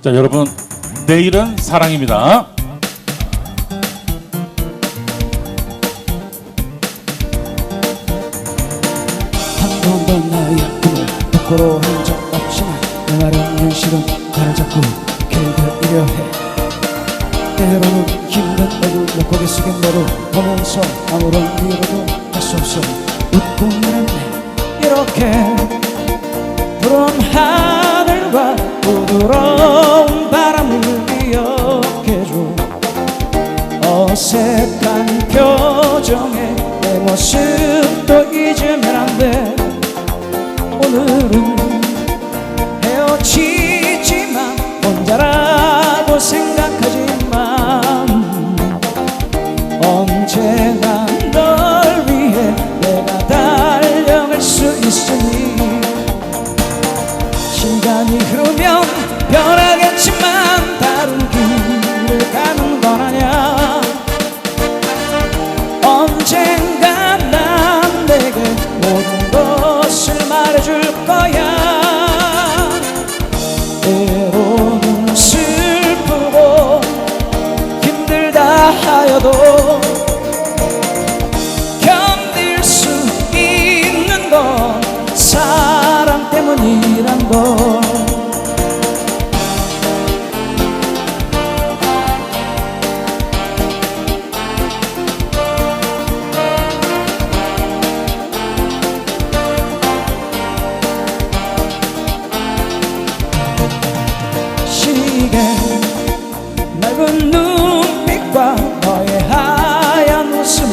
자, 여러분, 내일은 사랑입니다. 한 번도 나의 꿈을 하 어색한 표정에 내 모습도 잊으면 안돼 하여도 견딜 수 있는 건 사랑 때문이란 걸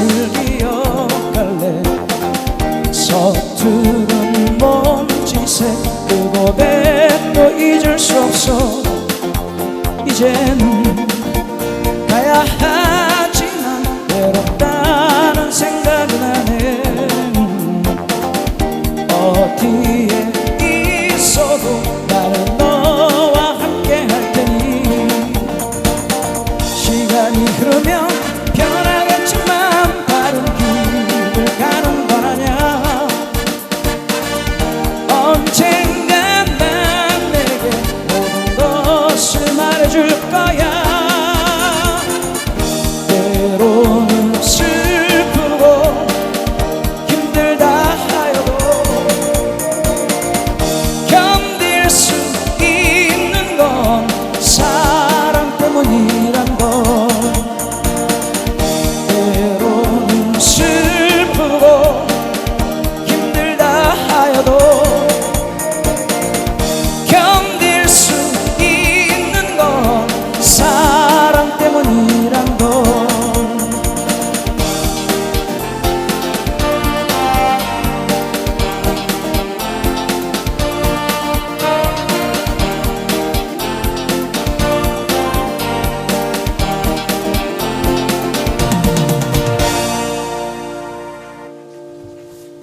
웃음을 기억할래? 서투른 몸짓에 그 고백 도 잊을 수 없어. 이제는 것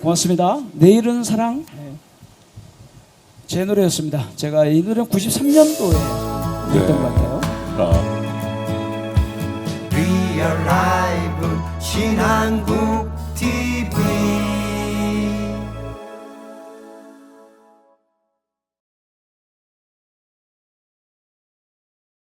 고맙습니다. 내일은 사랑 네. 제 노래였습니다. 제가 이 노래 93년도에 했던 네. 것 같아요. 아, 신한국